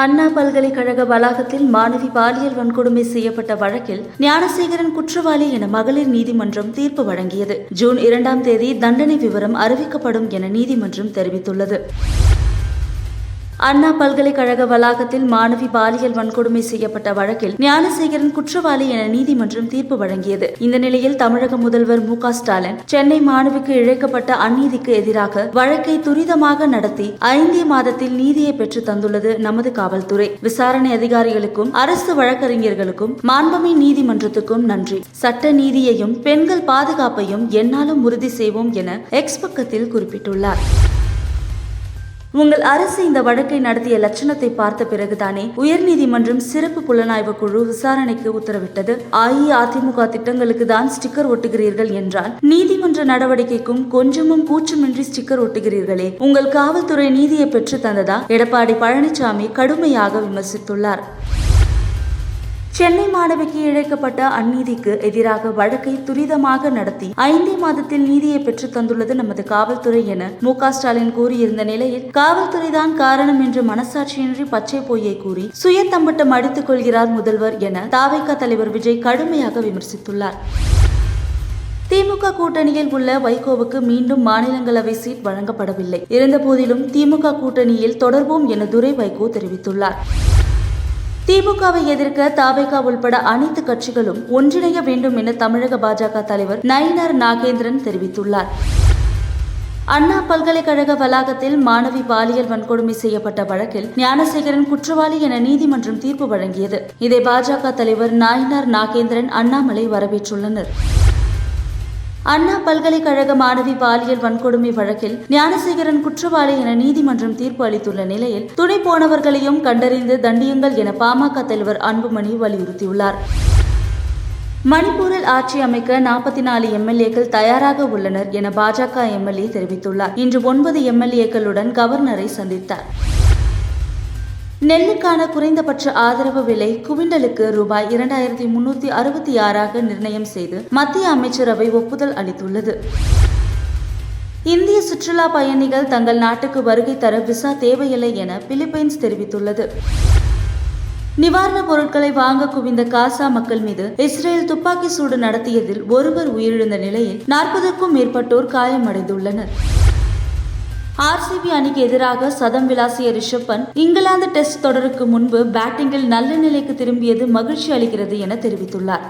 அண்ணா பல்கலைக்கழக வளாகத்தில் மாணவி பாலியல் வன்கொடுமை செய்யப்பட்ட வழக்கில் ஞானசேகரன் குற்றவாளி என மகளிர் நீதிமன்றம் தீர்ப்பு வழங்கியது. ஜூன் இரண்டாம் தேதி தண்டனை விவரம் அறிவிக்கப்படும் என நீதிமன்றம் தெரிவித்துள்ளது. அண்ணா பல்கலைக்கழக வளாகத்தில் மாணவி பாலியல் வன்கொடுமை செய்யப்பட்ட வழக்கில் ஞானசேகரன் குற்றவாளி என நீதிமன்றம் தீர்ப்பு வழங்கியது. இந்த நிலையில் தமிழக முதல்வர் மு ஸ்டாலின் சென்னை மாணவிக்கு இழைக்கப்பட்ட அநீதிக்கு எதிராக வழக்கை துரிதமாக நடத்தி ஐந்தே மாதத்தில் நீதியை பெற்று தந்துள்ளது நமது காவல்துறை. விசாரணை அதிகாரிகளுக்கும் அரசு வழக்கறிஞர்களுக்கும் மாண்புமை நீதிமன்றத்துக்கும் நன்றி. சட்ட நீதியையும் பெண்கள் பாதுகாப்பையும் என்னாலும் உறுதி செய்வோம் என எக்ஸ் பக்கத்தில் குறிப்பிட்டுள்ளார். உங்கள் அரசு இந்த வழக்கை நடத்திய லட்சணத்தை பார்த்த பிறகுதானே உயர்நீதிமன்றம் சிறப்பு புலனாய்வு குழு விசாரணைக்கு உத்தரவிட்டது. அஇஅதிமுக திட்டங்களுக்கு தான் ஸ்டிக்கர் ஒட்டுகிறீர்கள் என்றால் நீதிமன்ற நடவடிக்கைக்கும் கொஞ்சமும் கூச்சமின்றி ஸ்டிக்கர் ஒட்டுகிறீர்களே. உங்கள் காவல்துறை நீதியை பெற்று தந்ததா? எடப்பாடி பழனிசாமி கடுமையாக விமர்சித்துள்ளார். சென்னை மாணவிக்கு இழைக்கப்பட்ட அந்நீதிக்கு எதிராக வழக்கை துரிதமாக நடத்தி ஐந்தே மாதத்தில் நீதியை பெற்றுத் தந்துள்ளது நமது காவல்துறை என மு ஸ்டாலின் கூறியிருந்த நிலையில் காவல்துறைதான் காரணம் என்று மனசாட்சியின்றி பச்சை பொய்யை கூறி சுய தம்பட்டம் அடித்துக் கொள்கிறார் முதல்வர் என தாவைக்கா தலைவர் விஜய் கடுமையாக விமர்சித்துள்ளார். திமுக கூட்டணியில் உள்ள வைகோவுக்கு மீண்டும் மாநிலங்களவை சீட் வழங்கப்படவில்லை. இருந்தபோதிலும் திமுக கூட்டணியில் தொடர்வோம் என துரை வைகோ தெரிவித்துள்ளார். திமுகவை எதிர்க்க தாவேகா உள்பட அனைத்து கட்சிகளும் ஒன்றிணைய வேண்டும் என தமிழக பாஜக தலைவர் நயினார் நாகேந்திரன் தெரிவித்துள்ளார். அண்ணா பல்கலைக்கழக வளாகத்தில் மாணவி பாலியல் வன்கொடுமை செய்யப்பட்ட வழக்கில் ஞானசேகரன் குற்றவாளி என நீதிமன்றம் தீர்ப்பு வழங்கியது. இதை பாஜக தலைவர் நாயினார் நாகேந்திரன் அண்ணாமலை வரவேற்றுள்ளனர். அண்ணா பல்கலைக்கழக மாணவி பாலியல் வன்கொடுமை வழக்கில் ஞானசேகரன் குற்றவாளி என நீதிமன்றம் தீர்ப்பு அளித்துள்ள நிலையில் துணை போனவர்களையும் கண்டறிந்து தண்டியுங்கள் என பாமக தலைவர் அன்புமணி வலியுறுத்தியுள்ளார். மணிப்பூரில் ஆட்சி அமைக்க நாற்பத்தி நாலு எம்எல்ஏக்கள் தயாராக உள்ளனர் என பாஜக எம்எல்ஏ தெரிவித்துள்ளார். இன்று ஒன்பது எம்எல்ஏக்களுடன் கவர்னரை சந்தித்தார். நெல்லுக்கான குறைந்தபட்ச ஆதரவு விலை குவிண்டலுக்கு ரூபாய் இரண்டாயிரத்தி முன்னூத்தி அறுபத்தி ஆறாக நிர்ணயம் செய்து மத்திய அமைச்சரவை ஒப்புதல் அளித்துள்ளது. இந்திய சுற்றுலா பயணிகள் தங்கள் நாட்டுக்கு வருகை தர விசா தேவையில்லை என பிலிப்பைன்ஸ் தெரிவித்துள்ளது. நிவாரணப் பொருட்களை வாங்க குவிந்த காசா மக்கள் மீது இஸ்ரேல் துப்பாக்கி சூடு நடத்தியதில் ஒருவர் உயிரிழந்த நிலையில் நாற்பதுக்கும் மேற்பட்டோர் காயமடைந்துள்ளனர். ஆர்சிபி அணிக்கு எதிராக சதம் விளாசிய ரிஷப் பந்த் இங்கிலாந்து டெஸ்ட் தொடருக்கு முன்பு பேட்டிங்கில் நல்ல நிலைக்கு திரும்பியது மகிழ்ச்சி அளிக்கிறது என தெரிவித்துள்ளார்.